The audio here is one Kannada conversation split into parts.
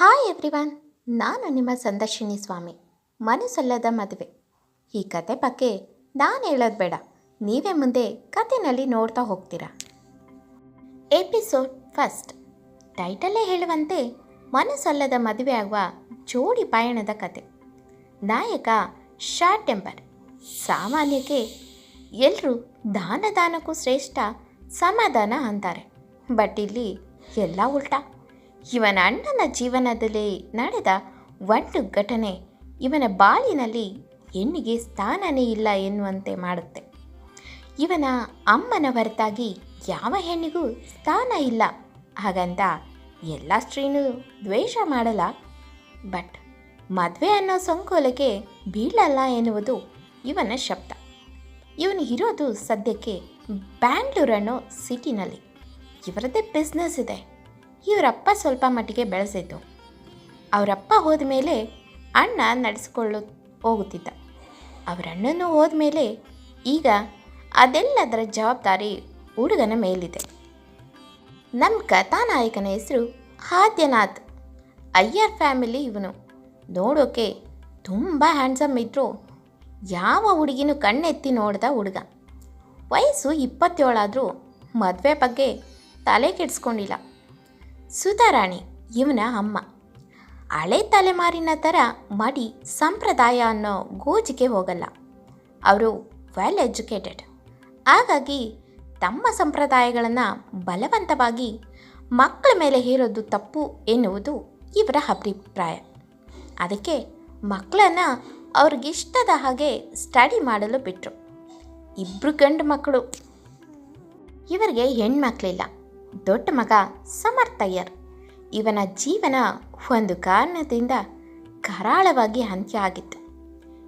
ಹಾಯ್ ಎವ್ರಿವನ್ ನಾನು ನಿಮ್ಮ ಸಂದರ್ಶಿನಿ ಸ್ವಾಮಿ. ಮನಸ್ಸಲ್ಲದ ಮದುವೆ. ಈ ಕತೆ ಬಗ್ಗೆ ನಾನು ಹೇಳೋದು ಬೇಡ. ನೀವೇ ಮುಂದೆ ಕತೆನಲ್ಲಿ ನೋಡ್ತಾ ಹೋಗ್ತೀರಾ? Episode first. ಟೈಟಲ್ಲೇ ಹೇಳುವಂತೆ ಮನಸ್ಸಲ್ಲದ ಮದುವೆ ಆಗುವ ಜೋಡಿ ಪಯಣದ ಕತೆ. ನಾಯಕ ಶಾರ್ಟ್ ಟೆಂಪರ್. ಸಾಮಾನ್ಯಕ್ಕೆ ಎಲ್ಲರೂ ದಾನ ದಾನಕ್ಕೂ ಶ್ರೇಷ್ಠ ಸಮಾಧಾನ ಅಂತಾರೆ. ಬಟ್ ಇಲ್ಲಿ ಎಲ್ಲ ಉಲ್ಟಾ. ಇವನ ಅಣ್ಣನ ಜೀವನದಲ್ಲಿ ನಡೆದ ಒಂದು ಘಟನೆ ಇವನ ಬಾಳಿನಲ್ಲಿ ಹೆಣ್ಣಿಗೆ ಸ್ಥಾನನೇ ಇಲ್ಲ ಎನ್ನುವಂತೆ ಮಾಡುತ್ತೆ. ಇವನ ಅಮ್ಮನ ಹೊರತಾಗಿ ಯಾವ ಹೆಣ್ಣಿಗೂ ಸ್ಥಾನ ಇಲ್ಲ. ಹಾಗಂತ ಎಲ್ಲ ಸ್ತ್ರೀನೂ ದ್ವೇಷ ಮಾಡಲ್ಲ. ಬಟ್ ಮದುವೆ ಅನ್ನೋ ಸಂಕೋಲಕ್ಕೆ ಬೀಳಲ್ಲ ಎನ್ನುವುದು ಇವನ ಶಬ್ದ. ಇವನು ಇರೋದು ಸದ್ಯಕ್ಕೆ ಬ್ಯಾಂಗ್ಳೂರ್ ಅನ್ನೋ ಸಿಟಿನಲ್ಲಿ. ಇವರದ್ದೇ ಬಿಸ್ನೆಸ್ ಇದೆ. ಇವರಪ್ಪ ಸ್ವಲ್ಪ ಮಟ್ಟಿಗೆ ಬೆಳೆಸಿತು ಅವರಪ್ಪ ಹೋದ ಮೇಲೆ ಅಣ್ಣ ನಡೆಸ್ಕೊಳ್ಳೋ ಹೋಗುತ್ತಿದ್ದ. ಅವರಣ್ಣನು ಹೋದ ಮೇಲೆ ಈಗ ಅದೆಲ್ಲದರ ಜವಾಬ್ದಾರಿ ಹುಡುಗನ ಮೇಲಿದೆ. ನಮ್ಮ ಕಥಾನಾಯಕನ ಹೆಸರು ಆದ್ಯನಾಥ್. ಅಯ್ಯರ್ ಫ್ಯಾಮಿಲಿ ಇವನು. ನೋಡೋಕೆ ತುಂಬ ಹ್ಯಾಂಡ್ಸಮ್ ಇದ್ದರು ಯಾವ ಹುಡುಗಿನೂ ಕಣ್ಣೆತ್ತಿ ನೋಡ್ದ ಹುಡುಗ. ವಯಸ್ಸು ಇಪ್ಪತ್ತೇಳಾದರೂ ಮದುವೆ ಬಗ್ಗೆ ತಲೆ ಕೆಡಿಸ್ಕೊಂಡಿಲ್ಲ. ಸುಧಾರಾಣಿ, ಇವನ ಅಮ್ಮ. ಹಳೆ ತಲೆಮಾರಿನ ಥರ ಮಡಿ ಸಂಪ್ರದಾಯ ಅನ್ನೋ ಗೋಜಿಗೆ ಹೋಗಲ್ಲ. ಅವರು ವೆಲ್ ಎಜುಕೇಟೆಡ್ ಹಾಗಾಗಿ ತಮ್ಮ ಸಂಪ್ರದಾಯಗಳನ್ನು ಬಲವಂತವಾಗಿ ಮಕ್ಕಳ ಮೇಲೆ ಹೇರೋದು ತಪ್ಪು ಎನ್ನುವುದು ಇವರ ಅಭಿಪ್ರಾಯ. ಅದಕ್ಕೆ ಮಕ್ಕಳನ್ನು ಅವ್ರಿಗಿಷ್ಟದ ಹಾಗೆ ಸ್ಟಡಿ ಮಾಡಲು ಬಿಟ್ಟರು ಇಬ್ಬರು ಗಂಡು ಮಕ್ಕಳು. ಇವರಿಗೆ ಹೆಣ್ಮಕ್ಳಿಲ್ಲ. ದೊಡ್ಡ ಮಗ ಸಮರ್ಥಯ್ಯರ್. ಇವನ ಜೀವನ ಒಂದು ಕಾರಣದಿಂದ ಕರಾಳವಾಗಿ ಅಂತ್ಯ ಆಗಿತ್ತು.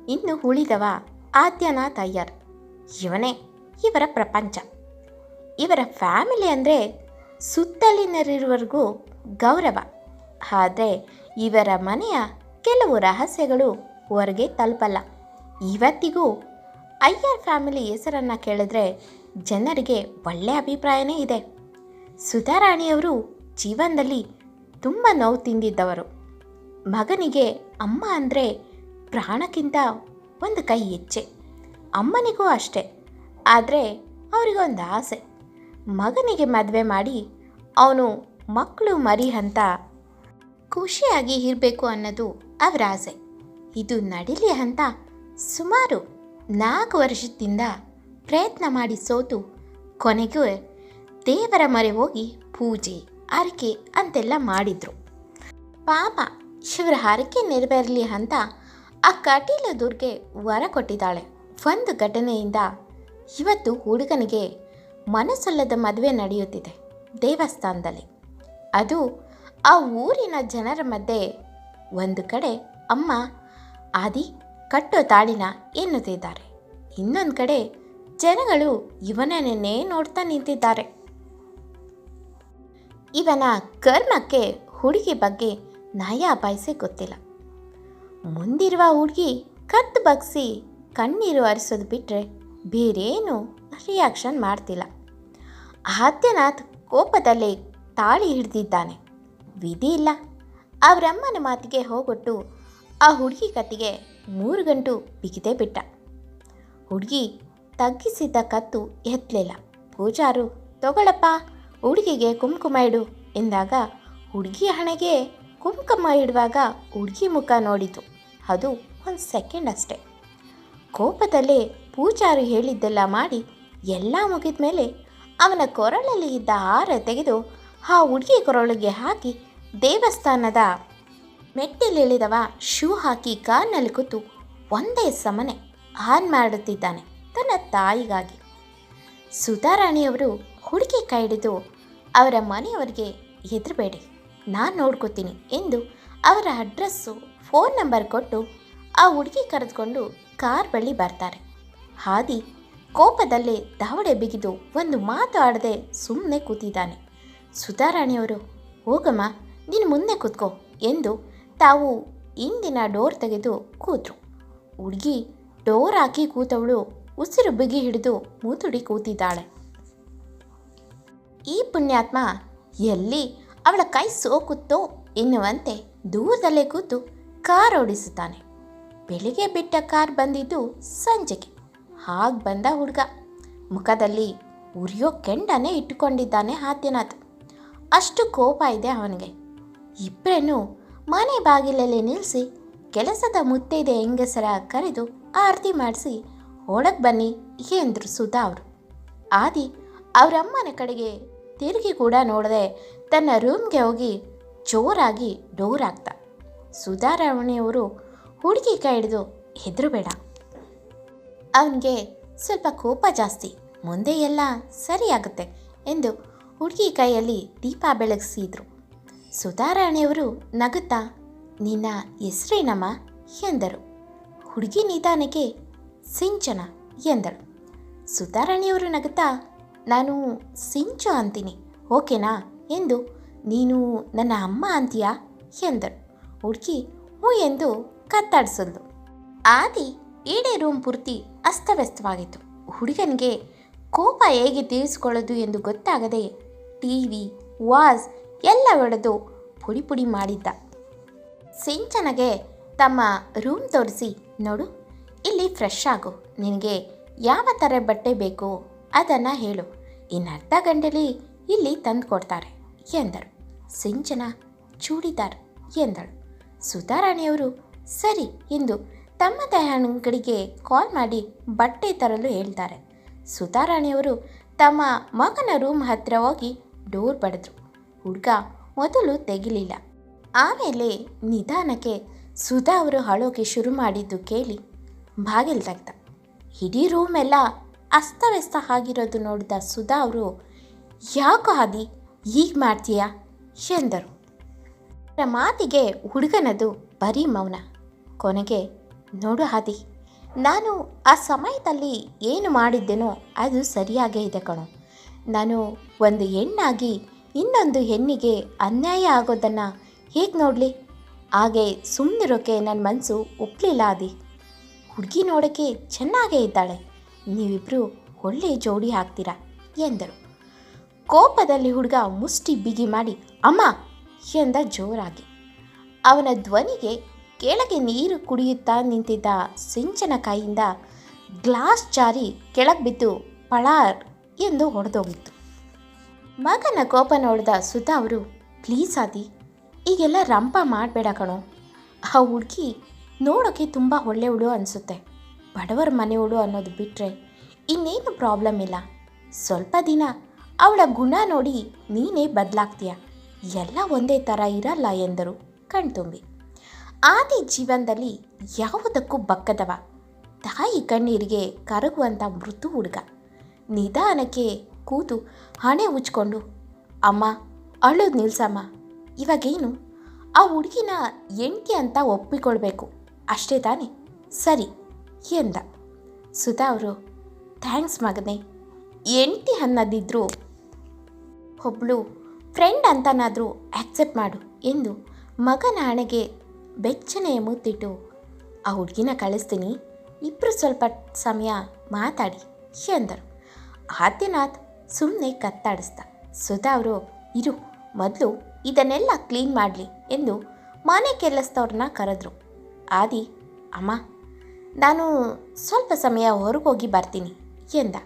ಇನ್ನು ಉಳಿದವ ಆದ್ಯನಾಥ್ ಅಯ್ಯರ್ ಇವನೇ ಇವರ ಪ್ರಪಂಚ. ಇವರ ಫ್ಯಾಮಿಲಿ ಅಂದರೆ ಸುತ್ತಲಿನರಿರುವರೆಗೂ ಗೌರವ. ಆದರೆ ಇವರ ಮನೆಯ ಕೆಲವು ರಹಸ್ಯಗಳು ಹೊರಗೆ ತಲುಪಲ್ಲ. ಇವತ್ತಿಗೂ ಅಯ್ಯರ್ ಫ್ಯಾಮಿಲಿ ಹೆಸರನ್ನು ಕೇಳಿದ್ರೆ ಜನರಿಗೆ ಒಳ್ಳೆಯ ಅಭಿಪ್ರಾಯನೇ ಇದೆ. ಸುಧಾರಾಣಿಯವರು ಜೀವನದಲ್ಲಿ ತುಂಬ ನೋವು ತಿಂದಿದ್ದವರು. ಮಗನಿಗೆ ಅಮ್ಮ ಅಂದರೆ ಪ್ರಾಣಕ್ಕಿಂತ ಒಂದು ಕೈ ಹೆಚ್ಚೆ. ಅಮ್ಮನಿಗೂ ಅಷ್ಟೇ. ಆದರೆ ಅವರಿಗೊಂದು ಆಸೆ. ಮಗನಿಗೆ ಮದುವೆ ಮಾಡಿ ಅವನು ಮಕ್ಕಳು ಮರಿ ಅಂತ ಖುಷಿಯಾಗಿ ಇರಬೇಕು ಅನ್ನೋದು ಅವರ ಆಸೆ. ಇದು ನಡೀಲಿ ಅಂತ ಸುಮಾರು ನಾಲ್ಕು ವರ್ಷದಿಂದ ಪ್ರಯತ್ನ ಮಾಡಿ ಸೋತು ಕೊನೆಗೂ ದೇವರ ಮೊರೆ ಹೋಗಿ ಪೂಜೆ ಹರಕೆ ಅಂತೆಲ್ಲ ಮಾಡಿದ್ರು. ಪಾಪ ಶಿವರ ಹರಕೆ ನೆರವೇರಲಿ ಅಂತ ಆ ಕಟೀಲ ದುರ್ಗೆ ವರ ಕೊಟ್ಟಿದ್ದಾಳೆ. ಒಂದು ಘಟನೆಯಿಂದ ಇವತ್ತು ಹುಡುಗನಿಗೆ ಮನಸ್ಸಲ್ಲದ ಮದುವೆ ನಡೆಯುತ್ತಿದೆ ದೇವಸ್ಥಾನದಲ್ಲಿ. ಅದು ಆ ಊರಿನ ಜನರ ಮಧ್ಯೆ ಒಂದು ಕಡೆ ಅಮ್ಮ, ಆದಿ, ಕಟ್ಟೋ ತಾಳಿನ ಎನ್ನುತ್ತಿದ್ದಾರೆ. ಇನ್ನೊಂದು ಕಡೆ ಜನಗಳು ಇವನನ್ನೇ ನೋಡ್ತಾ ನಿಂತಿದ್ದಾರೆ. ಇವನ ಕರ್ಮಕ್ಕೆ ಹುಡುಗಿ ಬಗ್ಗೆ ನಯ ಬಯಸೆ ಗೊತ್ತಿಲ್ಲ. ಮುಂದಿರುವ ಹುಡುಗಿ ಕತ್ತು ಬಗ್ಸಿ ಕಣ್ಣೀರು ಹರಿಸೋದು ಬಿಟ್ಟರೆ ಬೇರೇನು ರಿಯಾಕ್ಷನ್ ಮಾಡ್ತಿಲ್ಲ. ಆದ್ಯನಾಥ್ ಕೋಪದಲ್ಲಿ ತಾಳಿ ಹಿಡಿದಿದ್ದಾನೆ. ವಿಧಿ ಇಲ್ಲ. ಅವರಮ್ಮನ ಮಾತಿಗೆ ಹೋಗೊಟ್ಟು ಆ ಹುಡುಗಿ ಕತ್ತಿಗೆ ಮೂರು ಗಂಟು ಬಿಗಿದೇ ಬಿಟ್ಟ. ಹುಡುಗಿ ತಗ್ಗಿಸಿದ್ದ ಕತ್ತು ಎತ್ತಲಿಲ್ಲ. ಪೂಜಾರು, ತಗೊಳಪ್ಪ ಹುಡುಗಿಗೆ ಕುಂಕುಮ ಇಡು ಎಂದಾಗ ಹುಡುಗಿ ಹಣೆಗೆ ಕುಂಕುಮ ಇಡುವಾಗ ಹುಡುಗಿ ಮುಖ ನೋಡಿತು. ಅದು ಒಂದು ಸೆಕೆಂಡ್ ಅಷ್ಟೆ. ಕೋಪದಲ್ಲೇ ಪೂಜಾರು ಹೇಳಿದ್ದೆಲ್ಲ ಮಾಡಿ ಎಲ್ಲ ಮುಗಿದ ಮೇಲೆ ಅವನ ಕೊರಳಲ್ಲಿ ಇದ್ದ ಹಾರ ತೆಗೆದು ಆ ಹುಡುಗಿ ಕೊರಳಿಗೆ ಹಾಕಿ ದೇವಸ್ಥಾನದ ಮೆಟ್ಟಿಲಿಳಿದವ ಶೂ ಹಾಕಿ ಕಾರ್ನಲ್ಲಿ ಕೂತು ಒಂದೇ ಸಮನೆ ಆನ್ ಮಾಡುತ್ತಿದ್ದಾನೆ ತನ್ನ ತಾಯಿಗಾಗಿ. ಸುಧಾರಾಣಿಯವರು ಹುಡುಗಿ ಕೈ ಹಿಡಿದು ಅವರ ಮನೆಯವರಿಗೆ ಹೆದರಬೇಡಿ ನಾನು ನೋಡ್ಕೋತೀನಿ ಎಂದು ಅವರ ಅಡ್ರೆಸ್ಸು, ಫೋನ್ ನಂಬರ್ ಕೊಟ್ಟು ಆ ಹುಡುಗಿ ಕರೆದುಕೊಂಡು ಕಾರ್ ಬಳಿ ಬರ್ತಾರೆ. ಹಾದಿ ಕೋಪದಲ್ಲೇ ದಾವಡೆ ಬಿಗಿದು ಒಂದು ಮಾತು ಆಡದೆ ಸುಮ್ಮನೆ ಕೂತಿದ್ದಾನೆ. ಸುಧಾರಾಣಿಯವರು, ಹೋಗಮ್ಮ, ನೀನು ಮುಂದೆ ಕೂತ್ಕೋ ಎಂದು ತಾವು ಹಿಂದಿನ ಡೋರ್ ತೆಗೆದು ಕೂತರು. ಹುಡುಗಿ ಡೋರ್ ಹಾಕಿ ಕೂತವಳು, ಉಸಿರು ಬಿಗಿ ಹಿಡಿದು ಮೂತುಡಿ ಕೂತಿದ್ದಾಳೆ. ಈ ಪುಣ್ಯಾತ್ಮ ಎಲ್ಲಿ ಅವಳ ಕೈ ಸೋಕುತ್ತೋ ಎನ್ನುವಂತೆ ದೂರದಲ್ಲೇ ಕೂತು ಕಾರ್ ಓಡಿಸುತ್ತಾನೆ. ಬೆಳಿಗ್ಗೆ ಬಿಟ್ಟ ಕಾರ್ ಬಂದಿದ್ದು ಸಂಜೆಗೆ. ಹಾಗೆ ಬಂದ ಹುಡುಗ. ಮುಖದಲ್ಲಿ ಉರಿಯೋ ಕೆಂಡನೇ ಇಟ್ಟುಕೊಂಡಿದ್ದಾನೆ ಆದ್ಯನಾಥ್. ಅಷ್ಟು ಕೋಪ ಇದೆ ಅವನಿಗೆ. ಇಬ್ಬರನ್ನು ಮನೆ ಬಾಗಿಲಲ್ಲಿ ನಿಲ್ಲಿಸಿ ಕೆಲಸದ ಮುತ್ತೈದೆ ಹೆಂಗಸರ ಕರೆದು ಆರತಿ ಮಾಡಿಸಿ ಒಳಗೆ ಬನ್ನಿ ಎಂದರು ಸುಧಾ ಅವರು. ಆದಿ ಅವರಮ್ಮನ ಕಡೆಗೆ ತಿರುಗಿ ಕೂಡ ನೋಡದೆ ತನ್ನ ರೂಮ್ಗೆ ಹೋಗಿ ಜೋರಾಗಿ ಡೋರ್ ಹಾಕ್ತ. ಸುಧಾರಾವಣೆಯವರು ಹುಡುಗಿ ಕೈ ಹಿಡಿದು ಹೆದರಬೇಡ. ಅವನಿಗೆ ಸ್ವಲ್ಪ ಕೋಪ ಜಾಸ್ತಿ, ಮುಂದೆ ಎಲ್ಲ ಸರಿಯಾಗುತ್ತೆ ಎಂದು ಹುಡುಗಿ ಕೈಯಲ್ಲಿ ದೀಪ ಬೆಳಗಿಸಿದ್ರು. ಸುಧಾರಾಣಿಯವರು ನಗುತ್ತಾ, ನಿನ್ನ ಹೆಸರೇನಮ್ಮ? ಎಂದರು. ಹುಡುಗಿ ನಿಧಾನಕ್ಕೆ, ಸಿಂಚನ, ಎಂದಳು. ಸುಧಾರಾಣಿಯವರು ನಗುತ್ತಾ ನಾನು ಸಿಂಚು ಅಂತೀನಿ, ಓಕೆನಾ? ಎಂದು, ನೀನು ನನ್ನ ಅಮ್ಮ ಅಂತೀಯಾ? ಎಂದಳು. ಹುಡುಗಿ ಹೂ ಎಂದು ಕತ್ತಾಡಿಸಿದ್ಲು ಆದಿ ಇಡೀ ರೂಮ್ ಪೂರ್ತಿ ಅಸ್ತವ್ಯಸ್ತವಾಗಿತ್ತು. ಹುಡುಗನಿಗೆ ಕೋಪ ಹೇಗೆ ತೀರಿಸಿಕೊಳ್ಳೋದು ಎಂದು ಗೊತ್ತಾಗದೆ ಟಿ ವಿ ವಾಸ್ ಎಲ್ಲ ಒಡೆದು ಪುಡಿ ಪುಡಿ ಮಾಡಿದ್ದ. ಸಿಂಚನಗೆ ತಮ್ಮ ರೂಮ್ ತೋರಿಸಿ, ನೋಡು, ಇಲ್ಲಿ ಫ್ರೆಶ್ ಆಗು, ನಿನಗೆ ಯಾವ ಥರ ಬಟ್ಟೆ ಬೇಕು? ಅದನ್ನು ಹೇಳು. ಇನ್ನು ಅರ್ಧ ಗಂಟೆಲಿ ಇಲ್ಲಿ ತಂದು ಕೊಡ್ತಾರೆ ಎಂದರು ಸಿಂಚನ ಚೂಡಿದಾರ್ ಎಂದಳು. ಸುಧಾರಾಣಿಯವರು, ಸರಿ ಎಂದು ತಮ್ಮ ಅಂಗಡಿಗೆ ಕಾಲ್ ಮಾಡಿ ಬಟ್ಟೆ ತರಲು ಹೇಳ್ತಾರೆ. ಸುಧಾರಾಣಿಯವರು ತಮ್ಮ ಮಗನ ರೂಮ್ ಹತ್ತಿರ ಹೋಗಿ ಡೋರ್ ಬಡಿದ್ರು. ಹುಡುಗ ಮೊದಲು ತೆಗಿಲಿಲ್ಲ. ಆಮೇಲೆ ನಿಧಾನಕ್ಕೆ ಸುಧಾ ಅವರು ಅಳೋಕೆ ಶುರು ಮಾಡಿದ್ದು ಕೇಳಿ ಬಾಗಿಲು ತೆಗ್ದ ಇಡೀ ರೂಮೆಲ್ಲ ಅಸ್ತವ್ಯಸ್ತ ಆಗಿರೋದು ನೋಡಿದ ಸುಧಾ ಅವರು, ಯಾಕೋ ಹಾದಿ ಈಗ ಮಾಡ್ತೀಯಾ? ಎಂದರು. ಅವರ ಮಾತಿಗೆ ಹುಡುಗನದು ಬರೀ ಮೌನ. ಕೊನೆಗೆ, ನೋಡು ಹಾದಿ ನಾನು ಆ ಸಮಯದಲ್ಲಿ ಏನು ಮಾಡಿದ್ದೇನೋ ಅದು ಸರಿಯಾಗೇ ಇದೆ ಕಣೋ. ನಾನು ಒಂದು ಹೆಣ್ಣಾಗಿ ಇನ್ನೊಂದು ಹೆಣ್ಣಿಗೆ ಅನ್ಯಾಯ ಆಗೋದನ್ನು ಹೇಗೆ ನೋಡಲಿ? ಹಾಗೆ ಸುಮ್ಮನಿರೋಕೆ ನನ್ನ ಮನಸ್ಸು ಒಪ್ಪಲಿಲ್ಲ ಆದಿ. ಹುಡುಗಿ ನೋಡೋಕ್ಕೆ ಚೆನ್ನಾಗೇ ಇದ್ದಾಳೆ. ನೀವಿಬ್ಬರು ಒಳ್ಳೆ ಜೋಡಿ ಹಾಕ್ತೀರಾ ಎಂದರು. ಕೋಪದಲ್ಲಿ ಹುಡುಗ ಮುಷ್ಟಿ ಬಿಗಿ ಮಾಡಿ, ಅಮ್ಮ! ಎಂದ ಜೋರಾಗಿ. ಅವನ ಧ್ವನಿಗೆ ಕೆಳಗೆ ನೀರು ಕುಡಿಯುತ್ತಾ ನಿಂತಿದ್ದ ಸಿಂಚನ ಕೈಯಿಂದ ಗ್ಲಾಸ್ ಜಾರಿ ಕೆಳಗೆ ಬಿದ್ದು ಪಳಾರ್ ಎಂದು ಹೊಡೆದೋಗಿತ್ತು ಮಗನ ಕೋಪ ನೋಡಿದ ಸುಧಾ ಅವರು, ಪ್ಲೀಸ್ ಆದಿ, ಈಗೆಲ್ಲ ರಂಪ ಮಾಡಬೇಡ ಕಣೋ. ಆ ಹುಡುಗಿ ನೋಡೋಕ್ಕೆ ತುಂಬ ಒಳ್ಳೆಯವಳು ಅನಿಸುತ್ತೆ. ಬಡವರ ಮನೆಯವಳು ಅನ್ನೋದು ಬಿಟ್ಟರೆ ಇನ್ನೇನು ಪ್ರಾಬ್ಲಮ್ ಇಲ್ಲ. ಸ್ವಲ್ಪ ದಿನ ಅವಳ ಗುಣ ನೋಡಿ ನೀನೇ ಬದಲಾಗ್ತೀಯ. ಎಲ್ಲ ಒಂದೇ ಥರ ಇರಲ್ಲ ಎಂದರು ಕಣ್ತುಂಬಿ. ಆದಿ ಜೀವನದಲ್ಲಿ ಯಾವುದಕ್ಕೂ ಬಕ್ಕದವ. ತಾಯಿ ಕಣ್ಣೀರಿಗೆ ಕರಗುವಂಥ ಮೃದು ಹುಡುಗ. ನಿಧಾನಕ್ಕೆ ಕೂತು ಹಣೆ ಉಜ್ಕೊಂಡು ಅಮ್ಮ, ಅಳೋದು ನಿಲ್ಸಮ್ಮ, ಇವಾಗೇನು? ಆ ಹುಡುಗಿನ ಎಂಟಿ ಅಂತ ಒಪ್ಪಿಕೊಳ್ಬೇಕು. ಅಷ್ಟೇ ತಾನೇ? ಸರಿ. ಎಂದ ಸುಧಾ ಅವರು, ಥ್ಯಾಂಕ್ಸ್ ಮಗನೇ ಎಂಟಿ ಅನ್ನದಿದ್ರು ಒಬ್ಳು ಫ್ರೆಂಡ್ ಅಂತನಾದರೂ ಆಕ್ಸೆಪ್ಟ್ ಮಾಡು ಎಂದು ಮಗನ ಹಣೆಗೆ ಬೆಚ್ಚನೆಯ ಮುತ್ತಿಟ್ಟು, ಆ ಹುಡುಗಿನ ಕಳಿಸ್ತೀನಿ ಇಬ್ಬರು ಸ್ವಲ್ಪ ಸಮಯ ಮಾತಾಡಿ ಎಂದರು ಆದ್ಯನಾಥ್ ಸುಮ್ಮನೆ ಕತ್ತಾಡಿಸ್ದ. ಸುಧಾ ಅವರು, ಇರು, ಮೊದಲು ಇದನ್ನೆಲ್ಲ ಕ್ಲೀನ್ ಮಾಡಲಿ ಎಂದು ಮನೆ ಕೆಲಸದವ್ರನ್ನ ಕರೆದ್ರು. ಆದಿ, ಅಮ್ಮ ನಾನು ಸ್ವಲ್ಪ ಸಮಯ ಹೊರಗೋಗಿ ಬರ್ತೀನಿ ಎಂದ.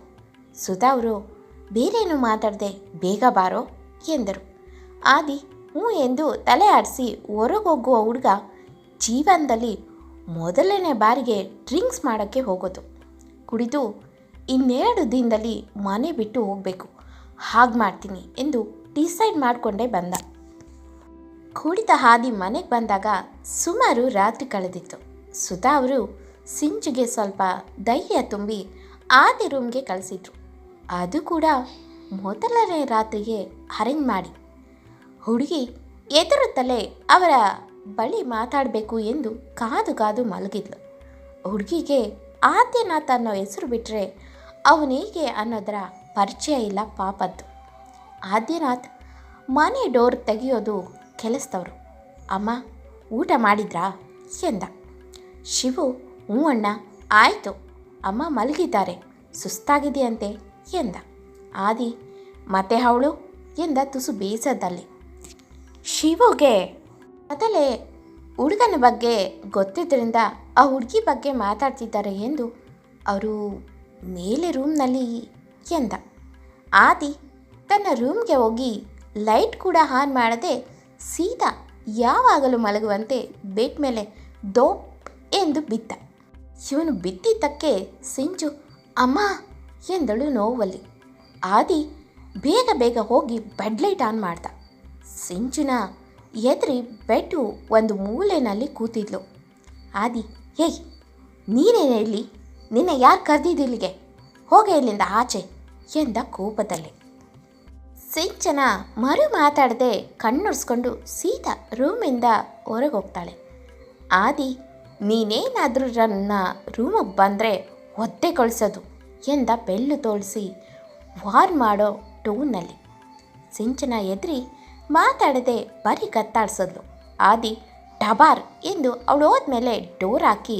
ಸುಧಾ ಅವರು, ಬೇರೇನು ಮಾತಾಡದೆ ಬೇಗ ಬಾರೋ ಎಂದರು. ಆದಿ ಹ್ಞೂ ಎಂದು ತಲೆ ಆಡಿಸಿ ಹೊರಗೋಗುವ ಹುಡುಗ ಜೀವನದಲ್ಲಿ ಮೊದಲನೇ ಬಾರಿಗೆ ಡ್ರಿಂಕ್ಸ್ ಮಾಡೋಕ್ಕೆ ಹೋಗೋದು. ಕುಡಿದು ಇನ್ನೆರಡು ದಿನದಲ್ಲಿ ಮನೆ ಬಿಟ್ಟು ಹೋಗಬೇಕು. ಹಾಗೆ ಮಾಡ್ತೀನಿ ಎಂದು ಡಿಸೈಡ್ ಮಾಡಿಕೊಂಡೇ ಬಂದ. ಕುಡಿದ ಹಾದಿ ಮನೆಗೆ ಬಂದಾಗ ಸುಮಾರು ರಾತ್ರಿ ಕಳೆದಿತ್ತು. ಸುಧಾ ಅವರು ಸಿಂಚುಗೆ ಸ್ವಲ್ಪ ಧೈರ್ಯ ತುಂಬಿ ಆದಿ ರೂಮ್ಗೆ ಕಳಿಸಿದ್ರು. ಅದು ಕೂಡ ಮೊದಲನೇ ರಾತ್ರಿಗೆ ಅರೇಂಜ್ ಮಾಡಿ. ಹುಡುಗಿ ಎದುರುತ್ತಲೇ ಅವರ ಬಳಿ ಮಾತಾಡಬೇಕು ಎಂದು ಕಾದು ಕಾದು ಮಲಗಿದ್ಲು. ಹುಡುಗಿಗೆ ಆದ್ಯನಾಥ್ ಅನ್ನೋ ಹೆಸರು ಬಿಟ್ಟರೆ ಅವನೇಗೆ ಅನ್ನೋದರ ಪರಿಚಯ ಇಲ್ಲ ಪಾಪದ್ದು. ಆದ್ಯನಾಥ್ ಮನೆ ಡೋರ್ ತೆಗೆಯೋದು ಕೆಲಸದವರು. ಅಮ್ಮ, ಊಟ ಮಾಡಿದ್ರಾ? ಎಂದ. ಶಿವು ಹ್ಞೂ ಅಣ್ಣ, ಆಯಿತು. ಅಮ್ಮ ಮಲಗಿದ್ದಾರೆ. ಸುಸ್ತಾಗಿದೆಯಂತೆ ಎಂದ. ಆದಿ, ಮತ್ತೆ ಅವಳು ಎಂದ ತುಸು ಬೇಸದಲ್ಲಿ ಶಿವುಗೆ ಮೊದಲೇ ಹುಡುಗನ ಬಗ್ಗೆ ಗೊತ್ತಿದ್ದರಿಂದ ಆ ಹುಡುಗಿ ಬಗ್ಗೆ ಮಾತಾಡ್ತಿದ್ದಾರೆ ಎಂದು ಅವರು ಮೇಲೆ ರೂಮ್ನಲ್ಲಿ ಎಂದ. ಆದಿ ತನ್ನ ರೂಮ್ಗೆ ಹೋಗಿ ಲೈಟ್ ಕೂಡ ಆನ್ ಮಾಡದೆ ಸೀದಾ ಯಾವಾಗಲೂ ಮಲಗುವಂತೆ ಬೆಡ್ ಮೇಲೆ ದೋಪ್ ಎಂದು ಬಿದ್ದ. ಇವನು ಬಿದ್ದಿದ್ದಕ್ಕೆ ಸಿಂಜು ಅಮ್ಮ, ಎಂದಳು ನೋವಲ್ಲಿ. ಆದಿ ಬೇಗ ಬೇಗ ಹೋಗಿ ಬೆಡ್ ಲೈಟ್ ಆನ್ ಮಾಡ್ದ. ಸಿಂಚುನ ಎದ್ರಿ ಬೆಡ್ಡು ಒಂದು ಮೂಲೆಯಲ್ಲಿ ಕೂತಿದ್ಲು. ಆದಿ, ಏಯ್ ನೀನೇನೇ ಇಲ್ಲಿ? ನಿನ್ನೆ ಯಾರು ಕರೆದಿದ್ದಿಲ್ಲಿಗೆ ಹೋಗೆ ಇಲ್ಲಿಂದ ಆಚೆ ಎಂದ ಕೋಪದಲ್ಲಿ. ಸಿಂಚನ ಮರು ಮಾತಾಡದೆ ಕಣ್ಣುರ್ಸ್ಕೊಂಡು ಸೀತಾ ರೂಮಿಂದ ಹೊರಗೆ ಹೋಗ್ತಾಳೆ ಆದಿ ನೀನೇನಾದರೂ ನನ್ನ ರೂಮಿಗೆ ಬಂದರೆ ಒದ್ದೆ ಕಳಿಸೋದು ಎಂದ ಬೆಲ್ಲು ತೋಳಿಸಿ ವಾರ್ ಮಾಡೋ ಟೂನಲ್ಲಿ. ಸಿಂಚನ ಎದ್ರಿ ಮಾತಾಡದೆ ಬರೀ ಕತ್ತಾಡ್ಸೋದ್ಲು ಆದಿ, ಡಬಾರ್ ಎಂದು ಅವಳು ಹೋದ್ಮೇಲೆ ಡೋರ್ ಹಾಕಿ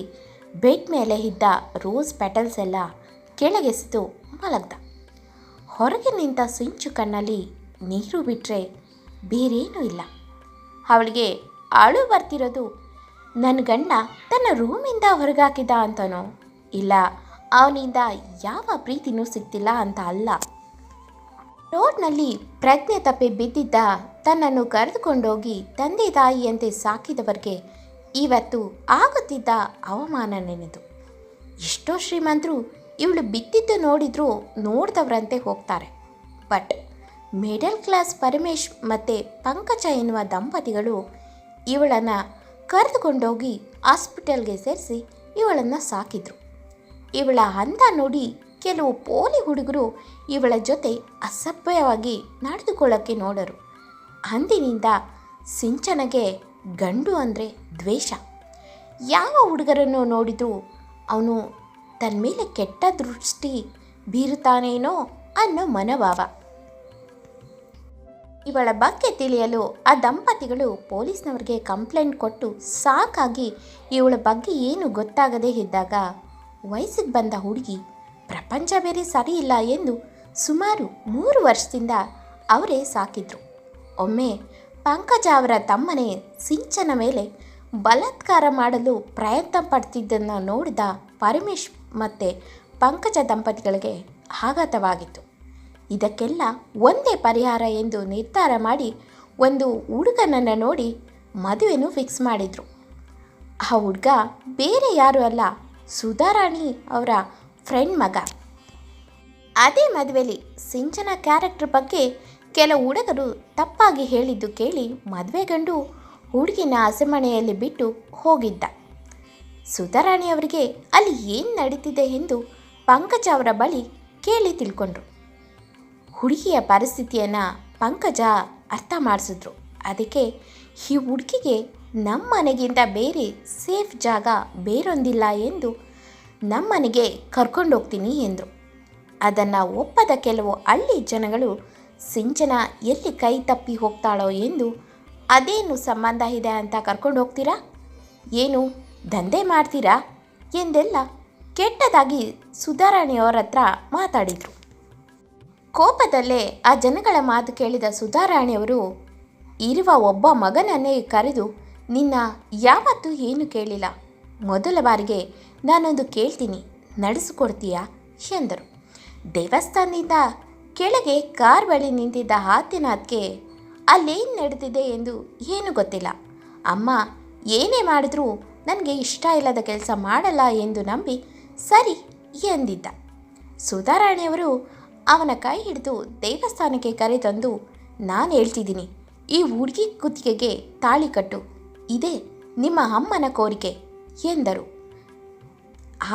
ಬೆಡ್ ಮೇಲೆ ಇದ್ದ ರೋಸ್ ಪೆಟಲ್ಸ್ ಎಲ್ಲ ಕೆಳಗೆಸೆದು ಮಲಗ್ದ. ಹೊರಗೆ ನಿಂತ ಸಿಂಚು ಕಣ್ಣಲ್ಲಿ ನೀರು ಬಿಟ್ಟರೆ ಬೇರೇನೂ ಇಲ್ಲ. ಅವಳಿಗೆ ಅಳು ಬರ್ತಿರೋದು ನನ್ನ ಗಂಡ ತನ್ನ ರೂಮಿಂದ ಹೊರಗಾಕಿದ ಅಂತನೋ? ಇಲ್ಲ, ಅವನಿಂದ ಯಾವ ಪ್ರೀತಿನೂ ಸಿಗ್ತಿಲ್ಲ ಅಂತ ಅಲ್ಲ. ರೋಡ್ನಲ್ಲಿ ಪ್ರಜ್ಞೆ ತಪ್ಪಿ ಬಿದ್ದಿದ್ದ ತನ್ನನ್ನು ಕರೆದುಕೊಂಡೋಗಿ ತಂದೆ ತಾಯಿಯಂತೆ ಸಾಕಿದವರಿಗೆ ಇವತ್ತು ಆಗುತ್ತಿದ್ದ ಅವಮಾನ ನೆನೆದು. ಎಷ್ಟೋ ಶ್ರೀಮಂತರು ಇವಳು ಬಿದ್ದಿದ್ದು ನೋಡಿದ್ರೂ ನೋಡಿದವರಂತೆ ಹೋಗ್ತಾರೆ. ಬಟ್ ಮಿಡಲ್ ಕ್ಲಾಸ್ ಪರಮೇಶ್ ಮತ್ತು ಪಂಕಜ ಎನ್ನುವ ದಂಪತಿಗಳು ಇವಳನ್ನು ಕರೆದುಕೊಂಡೋಗಿ ಹಾಸ್ಪಿಟಲ್ಗೆ ಸೇರಿಸಿ ಇವಳನ್ನು ಸಾಕಿದ್ರು. ಇವಳ ಹಂತ ನೋಡಿ ಕೆಲವು ಪೋಲಿ ಹುಡುಗರು ಇವಳ ಜೊತೆ ಅಸಭ್ಯವಾಗಿ ನಡೆದುಕೊಳ್ಳೋಕ್ಕೆ ನೋಡರು. ಅಂದಿನಿಂದ ಸಿಂಚನಗೆ ಗಂಡು ಅಂದರೆ ದ್ವೇಷ. ಯಾವ ಹುಡುಗರನ್ನು ನೋಡಿದ್ರು ಅವನು ತನ್ನ ಮೇಲೆ ಕೆಟ್ಟ ದೃಷ್ಟಿ ಬೀರುತ್ತಾನೇನೋ ಅನ್ನೋ ಮನೋಭಾವ. ಇವಳ ಬಗ್ಗೆ ತಿಳಿಯಲು ಆ ದಂಪತಿಗಳು ಪೊಲೀಸ್ನವರಿಗೆ ಕಂಪ್ಲೇಂಟ್ ಕೊಟ್ಟು ಸಾಕಾಗಿ ಇವಳ ಬಗ್ಗೆ ಏನು ಗೊತ್ತಾಗದೇ ಇದ್ದಾಗ ವಯಸ್ಸಿಗೆ ಬಂದ ಹುಡುಗಿ, ಪ್ರಪಂಚ ಬೇರೆ ಸರಿ ಇಲ್ಲ ಎಂದು ಸುಮಾರು ಮೂರು ವರ್ಷದಿಂದ ಅವರೇ ಸಾಕಿದ್ರು. ಒಮ್ಮೆ ಪಂಕಜ ಅವರ ತಮ್ಮನೇ ಸಿಂಚನ ಮೇಲೆ ಬಲಾತ್ಕಾರ ಮಾಡಲು ಪ್ರಯತ್ನ ಪಡ್ತಿದ್ದನ್ನು ನೋಡಿದ ಪರಮೇಶ್ ಮತ್ತು ಪಂಕಜ ದಂಪತಿಗಳಿಗೆ ಆಘಾತವಾಗಿತ್ತು. ಇದಕ್ಕೆಲ್ಲ ಒಂದೇ ಪರಿಹಾರ ಎಂದು ನಿರ್ಧಾರ ಮಾಡಿ ಒಂದು ಹುಡುಗನನ್ನು ನೋಡಿ ಮದುವೆನೂ ಫಿಕ್ಸ್ ಮಾಡಿದರು. ಆ ಹುಡುಗ ಬೇರೆ ಯಾರೂ ಅಲ್ಲ, ಸುಧಾರಾಣಿ ಅವರ ಫ್ರೆಂಡ್ ಮಗ. ಅದೇ ಮದುವೆಯಲ್ಲಿ ಸಿಂಚನ ಕ್ಯಾರೆಕ್ಟರ್ ಬಗ್ಗೆ ಕೆಲವು ಹುಡುಗರು ತಪ್ಪಾಗಿ ಹೇಳಿದ್ದು ಕೇಳಿ ಮದುವೆ ಗಂಡು ಹುಡುಗಿನ ಹಸೆಮಣೆಯಲ್ಲಿ ಬಿಟ್ಟು ಹೋಗಿದ್ದ. ಸುಧಾರಾಣಿ ಅವರಿಗೆ ಅಲ್ಲಿ ಏನು ನಡೀತಿದೆ ಎಂದು ಪಂಕಜ ಅವರ ಬಳಿ ಕೇಳಿ ತಿಳ್ಕೊಂಡ್ರು. ಹುಡುಗಿಯ ಪರಿಸ್ಥಿತಿಯನ್ನು ಪಂಕಜ ಅರ್ಥ ಮಾಡಿಸಿದ್ರು. ಅದಕ್ಕೆ ಈ ಹುಡುಗಿಗೆ ನಮ್ಮ ಮನೆಗಿಂತ ಬೇರೆ ಸೇಫ್ ಜಾಗ ಬೇರೊಂದಿಲ್ಲ ಎಂದು ನಮ್ಮನೆಗೆ ಕರ್ಕೊಂಡೋಗ್ತೀನಿ ಎಂದರು. ಅದನ್ನು ಒಪ್ಪದ ಕೆಲವು ಹಳ್ಳಿ ಜನಗಳು, ಸಿಂಚನ ಎಲ್ಲಿ ಕೈ ತಪ್ಪಿ ಹೋಗ್ತಾಳೋ ಎಂದು ಅದೇನು ಸಂಬಂಧ ಇದೆ ಅಂತ ಕರ್ಕೊಂಡು ಹೋಗ್ತೀರಾ? ಏನು ದಂಧೆ ಮಾಡ್ತೀರಾ? ಎಂದೆಲ್ಲ ಕೆಟ್ಟದಾಗಿ ಸುಧಾರಾಣಿಯವರ ಹತ್ರ ಮಾತಾಡಿದರು. ಕೋಪದಲ್ಲೇ ಆ ಜನಗಳ ಮಾತು ಕೇಳಿದ ಸುಧಾರಾಣಿಯವರು, ಇರುವ ಒಬ್ಬ ಮಗನನ್ನೇ ಕರೆದು ನಿನ್ನ ಯಾವತ್ತೂ ಏನು ಕೇಳಿಲ್ಲ. ಮೊದಲ ಬಾರಿಗೆ ನಾನೊಂದು ಕೇಳ್ತೀನಿ, ನಡೆಸಿಕೊಡ್ತೀಯಾ? ಎಂದರು. ದೇವಸ್ಥಾನದಿಂದ ಕೆಳಗೆ ಕಾರ್ ಬಳಿ ನಿಂತಿದ್ದ ಆದಿನಾಥ್ಗೆ ಅಲ್ಲೇನು ನಡೆದಿದೆ ಎಂದು ಏನೂ ಗೊತ್ತಿಲ್ಲ. ಅಮ್ಮ, ಏನೇ ಮಾಡಿದ್ರೂ ನನಗೆ ಇಷ್ಟ ಇಲ್ಲದ ಕೆಲಸ ಮಾಡಲ್ಲ ಎಂದು ನಂಬಿ ಸರಿ ಎಂದಿದ್ದ. ಸುಧಾರಾಣಿಯವರು ಅವನ ಕೈ ಹಿಡಿದು ದೇವಸ್ಥಾನಕ್ಕೆ ಕರೆತಂದು, ನಾನು ಹೇಳ್ತಿದ್ದೀನಿ, ಈ ಹುಡುಗಿ ಕುತ್ತಿಗೆಗೆ ತಾಳಿ ಕಟ್ಟು. ಇದೇ ನಿಮ್ಮ ಅಮ್ಮನ ಕೋರಿಕೆ, ಎಂದರು.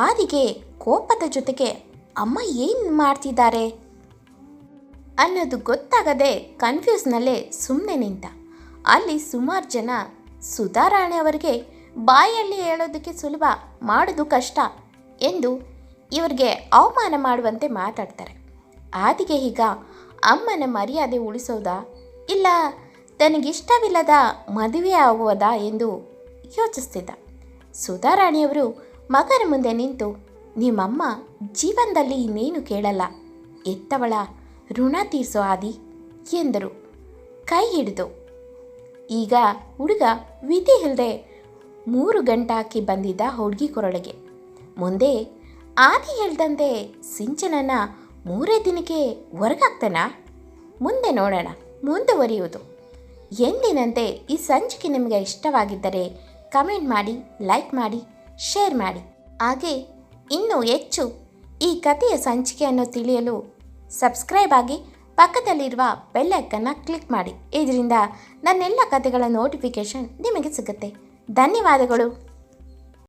ಆದಿಗೆ ಕೋಪದ ಜೊತೆಗೆ, ಅಮ್ಮ ಏನು ಮಾಡ್ತಿದ್ದಾರೆ? ಅನ್ನೋದು ಗೊತ್ತಾಗದೆ ಕನ್ಫ್ಯೂಸ್ನಲ್ಲೇ ಸುಮ್ಮನೆ ನಿಂತ. ಅಲ್ಲಿ ಸುಮಾರು ಜನ ಸುಧಾರಾಣೆ ಅವರಿಗೆ ಬಾಯಲ್ಲಿ ಹೇಳೋದಕ್ಕೆ ಸುಲಭ, ಮಾಡೋದು ಕಷ್ಟ ಎಂದು ಇವರಿಗೆ ಅವಮಾನ ಮಾಡುವಂತೆ ಮಾತಾಡ್ತಾರೆ. ಆದಿಗೆ ಈಗ ಅಮ್ಮನ ಮರ್ಯಾದೆ ಉಳಿಸೋದಾ? ಇಲ್ಲ, ತನಗಿಷ್ಟವಿಲ್ಲದ ಮದುವೆ ಆಗುವುದಾ ಎಂದು ಯೋಚಿಸ್ತಿದ್ದ. ಸುಧಾರಾಣಿಯವರು ಮಗನ ಮುಂದೆ ನಿಂತು, ನಿಮ್ಮಮ್ಮ ಜೀವನದಲ್ಲಿ ಇನ್ನೇನು ಕೇಳಲ್ಲ, ಎತ್ತವಳ ಋಣ ತೀರಿಸೋ ಆದಿ, ಎಂದರು. ಕೈ ಹಿಡಿದು, ಈಗ ಹುಡುಗ ವಿಧಿ ಇಲ್ಲದೆ ಮೂರು ಗಂಟಾಕಿ ಬಂದಿದ್ದ ಹುಡುಗಿ ಕೊರಳಿಗೆ. ಮುಂದೆ ಆದಿ ಹೇಳ್ದಂತೆ ಸಿಂಚನನ ಮೂರೇ ದಿನಕ್ಕೆ ಹೊರಗಾಗ್ತಾನಾ? ಮುಂದೆ ನೋಡೋಣ, ಮುಂದುವರಿಯುವುದು. ಎಂದಿನಂತೆ ಈ ಸಂಚಿಕೆ ನಿಮಗೆ ಇಷ್ಟವಾಗಿದ್ದರೆ ಕಮೆಂಟ್ ಮಾಡಿ, ಲೈಕ್ ಮಾಡಿ, ಶೇರ್ ಮಾಡಿ. ಹಾಗೆ ಇನ್ನೂ ಹೆಚ್ಚು ಈ ಕಥೆಯ ಸಂಚಿಕೆಯನ್ನು ತಿಳಿಯಲು ಸಬ್ಸ್ಕ್ರೈಬ್ ಆಗಿ ಪಕ್ಕದಲ್ಲಿರುವ ಬೆಲ್ಲೈಕನ್ನು ಕ್ಲಿಕ್ ಮಾಡಿ. ಇದರಿಂದ ನನ್ನೆಲ್ಲ ಕಥೆಗಳ ನೋಟಿಫಿಕೇಷನ್ ನಿಮಗೆ ಸಿಗುತ್ತೆ. ಧನ್ಯವಾದಗಳು.